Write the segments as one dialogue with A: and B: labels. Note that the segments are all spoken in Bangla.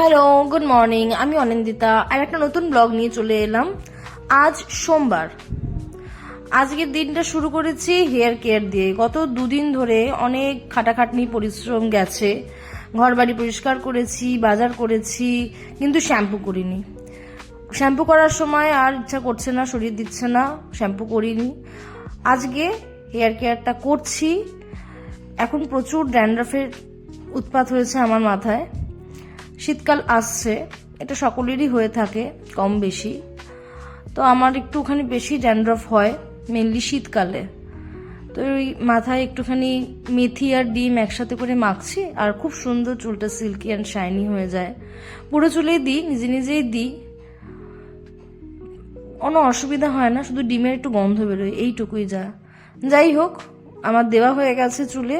A: হ্যালো গুড মর্নিং আমি অনিন্দিতা আর একটা নতুন ব্লগ নিয়ে চলে এলাম। আজ সোমবার। আজকের দিনটা শুরু করেছি হেয়ার কেয়ার দিয়ে। গত দুদিন ধরে অনেক খাটাখাটনি, পরিশ্রম গেছে। ঘর বাড়ি পরিষ্কার করেছি, বাজার করেছি, কিন্তু শ্যাম্পু করিনি। শ্যাম্পু করার সময় আর ইচ্ছা করছে না, শরীর দিচ্ছে না শ্যাম্পু করিনি। আজকে হেয়ার কেয়ারটা করছি। এখন প্রচুর ড্যান্ড্রাফের উৎপাত হয়েছে আমার মাথায়। শীতকাল আসছে, এটা সকলেরই হয়ে থাকে, কম বেশি। তো আমার একটুখানি বেশি ড্যান্ড্রফ হয় মেনলি শীতকালে। তো ওই মাথায় একটুখানি মেথি আর ডিম একসাথে করে মাখছি, আর খুব সুন্দর চুলটা সিল্কি অ্যান্ড শাইনি হয়ে যায়। পুরো চুলেই দিই, নিজে নিজেই দিই। কোনো অসুবিধা হয় না, শুধু ডিমের একটু গন্ধ বেরোয়, এইটুকুই যা। যাই হোক, আমার দেওয়া হয়ে গেছে চুলে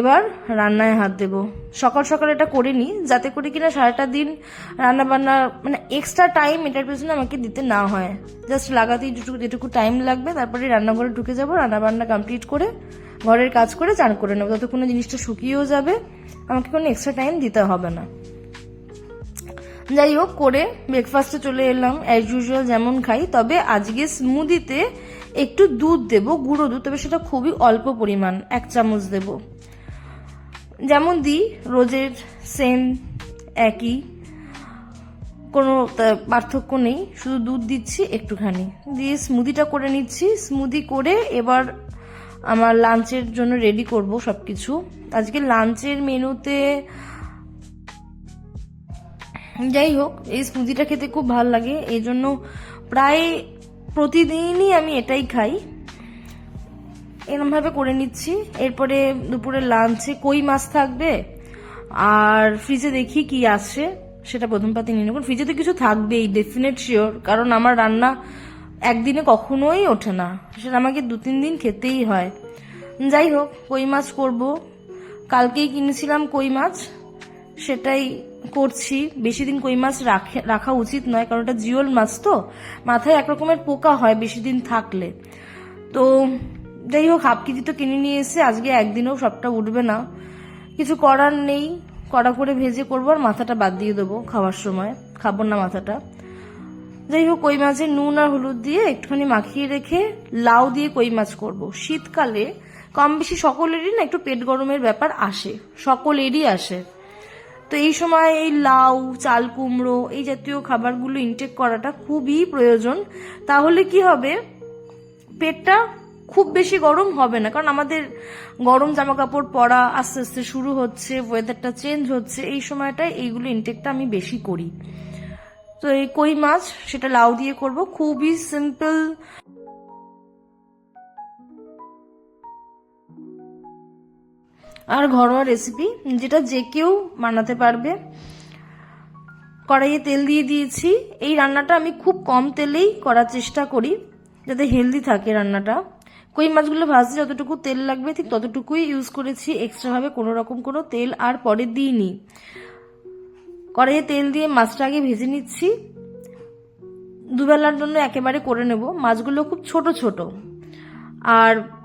A: এবার রান্নায় হাত দেব। সকাল সকাল এটা করে নিই যাতে করে কিনা সারাটা দিন রান্না বান্না মানে এক্সট্রা টাইম এটার পেছনে আমাকে দিতে না হয়। জাস্ট লাগাতেই যেটুকু যেটুকু টাইম লাগবে, তারপরে রান্নাঘরে ঢুকে যাব রান্না বান্না কমপ্লিট করে, ঘরের কাজ করে চান করে নেব ততক্ষণে জিনিসটা শুকিয়েও যাবে। আমাকে কোনো এক্সট্রা টাইম দিতে হবে না। যাই হোক, করে ব্রেকফাস্টে চলে এলাম। অ্যাজ ইউজুয়াল যেমন খাই, তবে আজকে স্মুদিতে একটু দুধ দেব, গুঁড়ো দুধ, তবে সেটা খুবই অল্প পরিমাণ, এক চামচ দেব। যেমন দিই রোজের সেম একই, কোনো পার্থক্য নেই, শুধু দুধ দিচ্ছি একটুখানি। দিয়ে স্মুদিটা করে নিচ্ছি স্মুদি করে এবার আমার লাঞ্চের জন্য রেডি করব সব কিছু আজকে লাঞ্চের মেনুতে যাই হোক, এই স্মুদিটা খেতে খুব ভালো লাগে এই জন্য প্রায় প্রতিদিনই আমি এটাই খাই। এরমভাবে করে নিচ্ছি। এরপরে দুপুরে লাঞ্চে কই মাছ থাকবে, আর ফ্রিজে দেখি কি আসছে সেটা প্রথম পাতে নিয়ে নেব। ফ্রিজে তো কিছু থাকবেই ডেফিনেট শিওর কারণ আমার রান্না একদিনে কখনোই ওঠে না। সেটা আমাকে দু, তিন দিন খেতেই হয়। যাই হোক, কই মাছ করব। কালকেই কিনেছিলাম কই মাছ, সেটাই করছি। বেশি দিন কই মাছ রাখে- রাখা উচিত নয়, কারণ ওটা জিওল মাছ তো। মাথায় এক রকমের পোকা হয় বেশি দিন থাকলে। তো যাই হোক, হাফ কেজি তো কিনে নিয়ে এসে আজকে একদিনেও সবটা উঠবে না। কিছু করার নেই, কড়া করে ভেজে করব আর মাথাটা বাদ দিয়ে দেবো খাওয়ার সময়। খাব না মাথাটা। যাই হোক, কই মাছের নুন আর হলুদ দিয়ে একটুখানি মাখিয়ে রেখে লাউ দিয়ে কই মাছ করব। শীতকালে কম বেশি সকলেরই না একটু পেট গরমের ব্যাপার আসে, সকলেরই আসে। তো এই সময় এই লাউ, চাল কুমড়ো এই জাতীয় খাবারগুলো ইনটেক করাটা খুবই প্রয়োজন। তাহলে কি হবে? পেটটা খুব বেশি গরম হবে না। কারণ আমাদের গরম জামা কাপড় পরা আস্তে আস্তে শুরু হচ্ছে ওয়েদারটা চেঞ্জ হচ্ছে, এই সময়টায় এইগুলো ইনটেকটা আমি বেশি করি। তো এই কই মাছ, সেটা লাউ দিয়ে করব। খুবই সিম্পল আর ঘরোয়া রেসিপি যেটা যে কেউ বানাতে পারবে। কড়াইয়ে তেল দিয়ে দিয়েছি। এই রান্নাটা আমি খুব কম তেলেই করার চেষ্টা করি, যাতে হেলদি থাকে রান্নাটা। কই মাছগুলো ভাজতে যতটুকু তেল লাগবে, ঠিক ততটুকুই ইউজ করেছি। এক্সট্রাভাবে কোনো রকম কোনো তেল আর পরে দিইনি। কড়াইয়ে তেল দিয়ে মাছটা আগে ভেজে নিচ্ছি। দুবেলার জন্য একেবারে করে নেব। মাছগুলো খুব ছোট ছোট। আর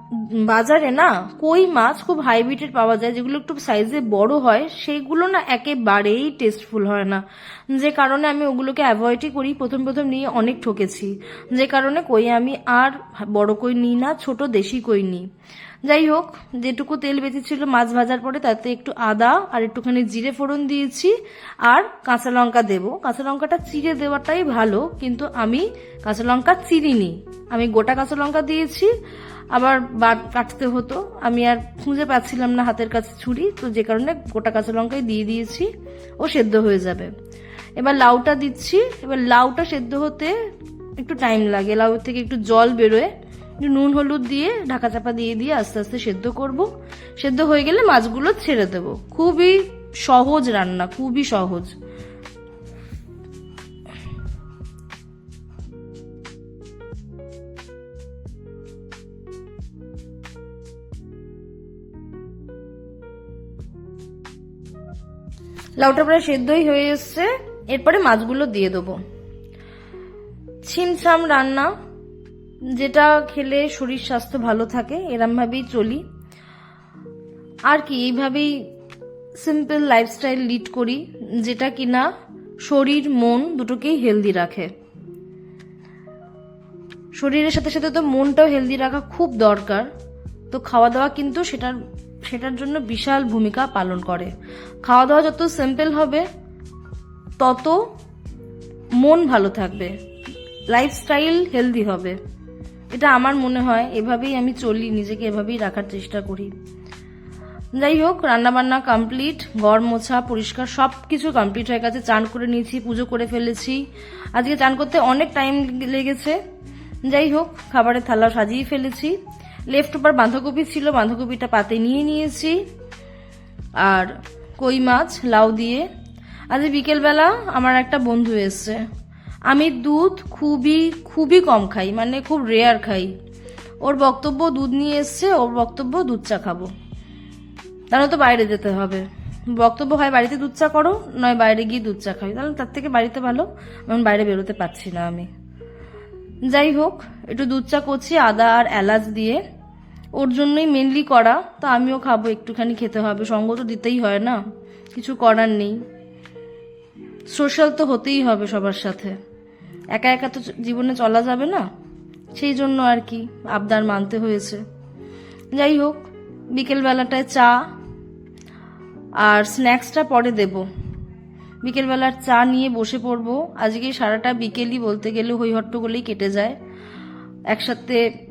A: বাজারে না কই মাছ খুব হাইব্রিডেড পাওয়া যায়, যেগুলো একটু সাইজে বড় হয় সেইগুলো না একেবারেই টেস্টফুল হয় না। যে কারণে আমি ওগুলোকে অ্যাভয়েডই করি, প্রথম প্রথম নিয়ে অনেক ঠকেছি। যে কারণে কই আমি আর বড় কই নিই না, ছোট দেশি কই নিই যাই হোক, যেটুকু তেল বেঁচেছিল মাছ ভাজার পরে, তাতে একটু আদা আর একটুখানি জিরে ফোড়ন দিয়েছি। আর কাঁচা লঙ্কা দেবো। কাঁচা লঙ্কাটা চিড়ে দেওয়াটাই ভালো, কিন্তু আমি কাঁচা লঙ্কা চিরিনি আমি গোটা কাঁচা লঙ্কা দিয়েছি। আবার কাটতে হতো। আমি আর খুঁজে পাচ্ছিলাম না হাতের কাছে ছুরি, তো যে কারণে গোটা কাঁচা লঙ্কাই দিয়ে দিয়েছি, ও সেদ্ধ হয়ে যাবে। এবার লাউটা দিচ্ছি। এবার লাউটা সেদ্ধ হতে একটু টাইম লাগে। লাউ থেকে একটু জল বেরোয়। একটু নুন, হলুদ দিয়ে ঢাকা চাপা দিয়ে দিয়ে আস্তে আস্তে সেদ্ধ করব। সেদ্ধ হয়ে গেলে মাছগুলো ছেড়ে দেবো। খুবই সহজ রান্না, খুবই সহজ। লাউটা প্রায় সেদ্ধই হয়ে এসছে। এরপরে মাছগুলো দিয়ে দেবো। ছিমছাম রান্না, যেটা খেলে শরীর স্বাস্থ্য ভালো থাকে, এরমভাবেই চলি। আর কি, এইভাবেই সিম্পল লাইফস্টাইল লিড করি, যেটা কিনা শরীর, মন দুটোকেই হেলদি রাখে। শরীরের সাথে সাথে তো মনটাও হেলদি রাখা খুব দরকার। তো খাওয়া দাওয়া কিন্তু সেটার সেটার জন্য বিশাল ভূমিকা পালন করে। খাওয়া দাওয়া যত সিম্পল হবে, তত মন ভালো থাকবে। লাইফস্টাইল হেলদি হবে। এটা আমার মনে হয়, এভাবেই আমি চলি, নিজেকে এভাবেই রাখার চেষ্টা করি। যাই হোক, রান্নাবান্না কমপ্লিট ঘর মোছা, পরিষ্কার সব কিছু কমপ্লিট হয়ে গেছে, চান করে নিয়েছি, পুজো করে ফেলেছি। আজকে চান করতে অনেক টাইম লেগেছে। যাই হোক, খাবারের থালা সাজিয়ে ফেলেছি। লেফট ওভার বাঁধাকপি ছিল, বাঁধাকপিটা পাতে নিয়ে নিয়েছি। আর কই মাছ, লাউ দিয়ে। আজ বিকেলবেলা আমার একটা বন্ধু এসছে। আমি দুধ খুবই খুবই কম খাই মানে খুব রেয়ার খাই। ওর বক্তব্য দুধ নিয়ে এসছে, ওর বক্তব্য দুধ চা খাব। তাহলে তো বাইরে যেতে হবে। বক্তব্য হয়, বাড়িতে দুধ চা করো, নয় বাইরে গিয়ে দুধ চা খাই তাহলে তার থেকে বাড়িতে ভালো কারণ বাইরে বেরোতে পারছি না আমি। যাই হোক, একটু দুধ চা করছি, আদা আর এলাচ দিয়ে। ওর জন্যই মেনলি করা, তো আমিও খাব, একটুখানি খেতে হবে। সঙ্গ তো দিতেই হয় না, কিছু করার নেই। সোশ্যাল তো হতেই হবে সবার সাথে। একা একা তো জীবনে চলা যাবে না, সেই জন্য আর কি আবদার মানতে হয়েছে। যাই হোক, বিকেলবেলাটায় চা আর স্ন্যাক্সটা পরে দেব। বিকেলবেলার চা নিয়ে বসে পড়ব। আজকে সারাটা বিকেলই বলতে গেলে হই কেটে যায়। একসাথে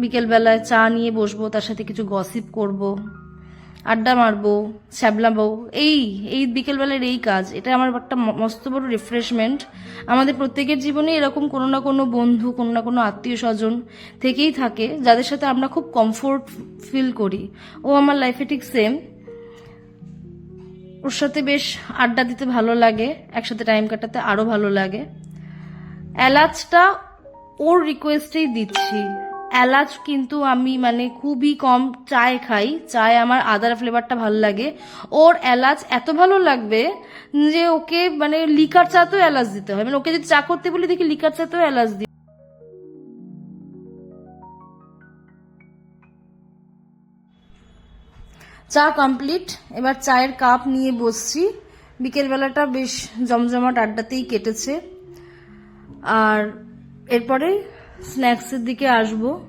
A: বিকেলবেলায় চা নিয়ে বসবো, তার সাথে কিছু গসিপ করব, আড্ডা মারবো ছ্যাবলাবো এই এই বিকেলবেলার এই কাজ, এটা আমার একটা মস্ত বড় রিফ্রেশমেন্ট আমাদের প্রত্যেকের জীবনে এরকম কোনো না কোনো বন্ধু, কোনো না কোনো আত্মীয় স্বজন থেকেই থাকে, যাদের সাথে আমরা খুব কমফোর্ট ফিল করি। ও আমার লাইফে ঠিক সেম ওর সাথে বেশ আড্ডা দিতে ভালো লাগে, একসাথে টাইম কাটাতে আরও ভালো লাগে। এলাচটা ওর রিকোয়েস্টেই দিচ্ছি। এলাচ কিন্তু আমি মানে খুবই কম চায় খাই। চায় আমার আদার ফ্লেভারটা ভালো লাগে। ওর এলাচ এত ভালো লাগবে যে ওকে মানে লিকার চাতেও এলাচ দিতে হয়। মানে ওকে যদি চা করতে বলি, দেখি লিকার চাতেও এলাচ দিই চা কমপ্লিট এবার চায়ের কাপ নিয়ে বসছি। বিকেলবেলাটা বেশ জমজমাট আড্ডাতেই কেটেছে। আর এরপরে স্ন্যাক্সের দিকে আসব।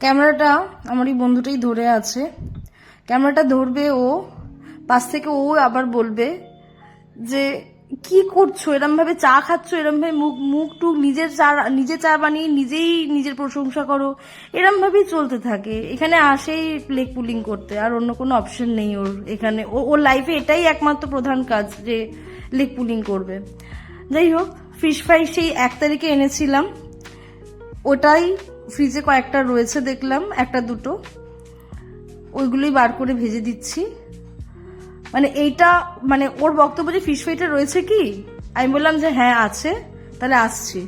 A: ক্যামেরাটা আমার এই বন্ধুটাই ধরে আছে। ক্যামেরাটা ধরবে ও, পাশ থেকে ও আবার বলবে যে কি করছ? এরম ভাবে চা খাচ্ছ? এরম ভাবে মুখ মুখ টুক নিজের চা নিজে চা বানিয়ে নিজেই নিজের প্রশংসা করো? এরম ভাবেই চলতে থাকে। এখানে আসেই লেগ পুলিং করতে। আর অন্য কোনো অপশন নেই ওর এখানে। ও, ওর লাইফে এটাই একমাত্র প্রধান কাজ যে লেগ পুলিং করবে। যাই হোক ফিশ ফ্রাই সেই এক তারিখে এনেছিলাম। ওটাই ফ্রিজে কয়েকটা রয়েছে দেখলাম, একটা দুটো। ওইগুলোই বার করে ভেজে দিচ্ছি। মানে এইটা মানে ওর বক্তব্য যে ফিশ ফ্রাইটা রয়েছে কি? আমি বললাম যে হ্যাঁ আছে। তাহলে আসছি।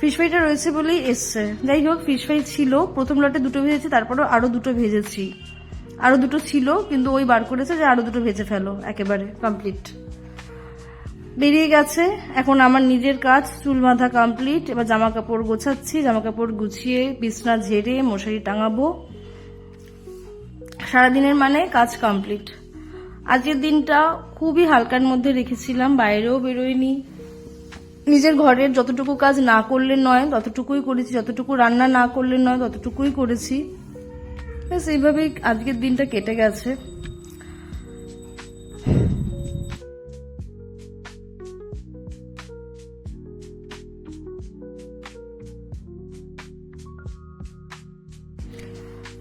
A: ফিশ ফ্রাইটা রয়েছে বলেই এসছে। যাই হোক ফিশ ফ্রাই ছিল। প্রথম লটে দুটো ভেজেছি তারপরে আরও দুটো ভেজেছি। আরও দুটো ছিল, কিন্তু ওই বার করেছে যে আরও দুটো ভেজে ফেলো, একেবারে কমপ্লিট বেরিয়ে গেছে। এখন আমার নিজের কাজ, চুল বাঁধা কমপ্লিট এবার জামা কাপড় গোছাচ্ছি জামা কাপড় গুছিয়ে বিছনা ঝেড়ে মশারি টাঙাবো। সারাদিনের মানে কাজ কমপ্লিট আজকের দিনটা খুবই হালকার মধ্যে রেখেছিলাম, বাইরেও বেরোয়নি। নিজের ঘরের যতটুকু কাজ না করলে নয়, ততটুকুই করেছি। যতটুকু রান্না না করলে নয়, ততটুকুই করেছি। ব্যাস, এইভাবেই আজকের দিনটা কেটে গেছে।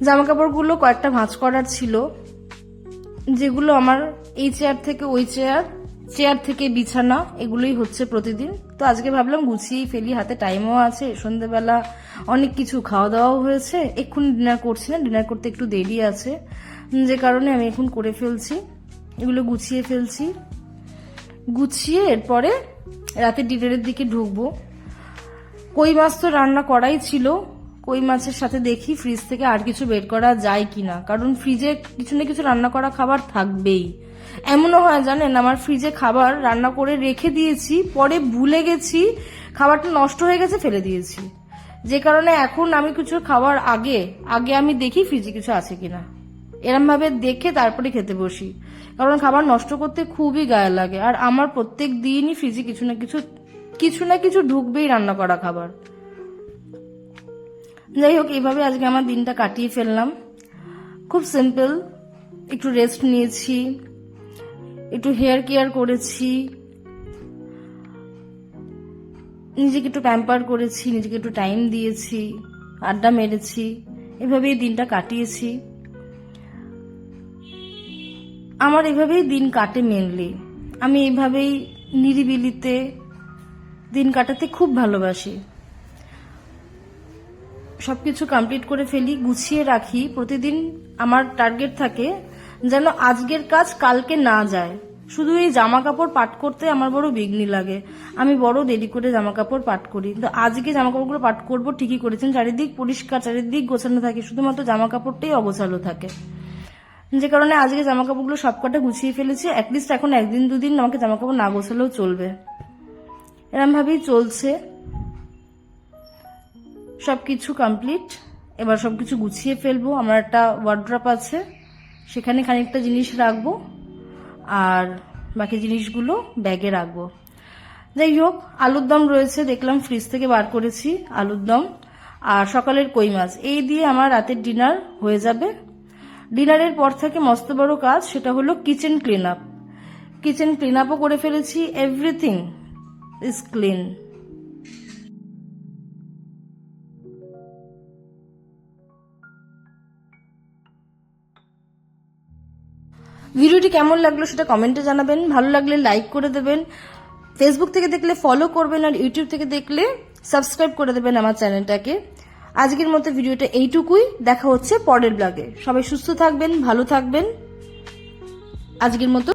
A: জামা কাপড়গুলো কয়েকটা ভাঁজ করার ছিল। যেগুলো আমার এই চেয়ার থেকে ওই চেয়ার চেয়ার থেকে বিছানা, এগুলোই হচ্ছে প্রতিদিন। তো আজকে ভাবলাম গুছিয়েই ফেলি, হাতে টাইমও আছে, সন্ধেবেলা অনেক কিছু খাওয়া দাওয়াও হয়েছে। এক্ষুনি ডিনার করছি না ডিনার করতে একটু দেরি আছে। যে কারণে আমি এখন করে ফেলছি, এগুলো গুছিয়ে ফেলছি। গুছিয়ে এরপরে রাতে ডিনারের দিকে ঢুকবো। কই মাছ তো রান্না করাই ছিল কই মাছের সাথে দেখি ফ্রিজ থেকে আর কিছু বের করা যায় কিনা। কারণ ফ্রিজে কিছু না কিছু রান্না করা খাবার থাকবেই। এমনও হয়, জানেন, আমার ফ্রিজে খাবার রান্না করে রেখে দিয়েছি, পরে ভুলে গেছি, খাবারটা নষ্ট হয়ে গেছে, ফেলে দিয়েছি। যে কারণে এখন আমি কিছু খাওয়ার আগে আগে আমি দেখি ফ্রিজে কিছু আছে কিনা। এরম ভাবে দেখে তারপরে খেতে বসি। কারণ খাবার নষ্ট করতে খুবই গায়ে লাগে। আর আমার প্রত্যেক দিনই ফ্রিজে কিছু না কিছু কিছু না কিছু ঢুকবেই রান্না করা খাবার। যাই হোক এইভাবে আজকে আমার দিনটা কাটিয়ে ফেললাম। খুব সিম্পল একটু রেস্ট নিয়েছি, একটু হেয়ার কেয়ার করেছি, নিজেকে একটু প্যাম্পার করেছি, নিজেকে একটু টাইম দিয়েছি, আড্ডা মেরেছি, এভাবেই দিনটা কাটিয়েছি। আমার এভাবেই দিন কাটে মেনলি আমি এভাবেই নিরিবিলিতে দিন কাটাতে খুব ভালোবাসি। সবকিছু কমপ্লিট করে ফেলি, গুছিয়ে রাখি। প্রতিদিন আমার টার্গেট থাকে যেন আজকের কাজ কালকে না যায়। শুধু এই জামা কাপড় পাট করতে আমার বড় বিঘ্নি লাগে। আমি বড় দেরি করে জামা কাপড় পাট করি। তো আজকে জামা কাপড়গুলো পাট করব ঠিকই করেছেন। চারিদিক পরিষ্কার, চারিদিক গোছানো থাকে। শুধুমাত্র জামা কাপড়টাই অগোছালো থাকে। যে কারণে আজকে জামা কাপড়গুলো সবকটা গুছিয়ে ফেলেছি। অ্যাটলিস্ট এখন একদিন, দুদিন আমাকে জামা কাপড় না গোছালেও চলবে। এরম ভাবেই চলছে সবকিছু কমপ্লিট এবার সবকিছু গুছিয়ে ফেলব। আমার একটা ওয়ার্ড্রপ আছে। সেখানে খানিকটা জিনিস রাখব। আর বাকি জিনিসগুলো ব্যাগে রাখব। যাই হোক, আলুর দম রয়েছে। দেখলাম ফ্রিজ থেকে বার করেছি আলুর দম। আর সকালের কই মাছ। এই দিয়ে আমার রাতের ডিনার হয়ে যাবে। ডিনারের পর থেকে মস্ত বড় কাজ সেটা হলো kitchen clean up kitchen clean আপও করে ফেলেছি। এভরিথিং ইজ ক্লিন ভিডিওটি কেমন লাগল সেটা কমেন্টে জানাবেন। ভালো লাগলে লাইক করে দেবেন। ফেসবুক থেকে দেখলে ফলো করবেন আর ইউটিউব থেকে দেখলে সাবস্ক্রাইব করে দেবেন আমার চ্যানেলটাকে আজকের মতো ভিডিওটা এইটুকুই। দেখা হচ্ছে পরের ব্লগে সবাই সুস্থ থাকবেন, ভালো থাকবেন। আজকের মতো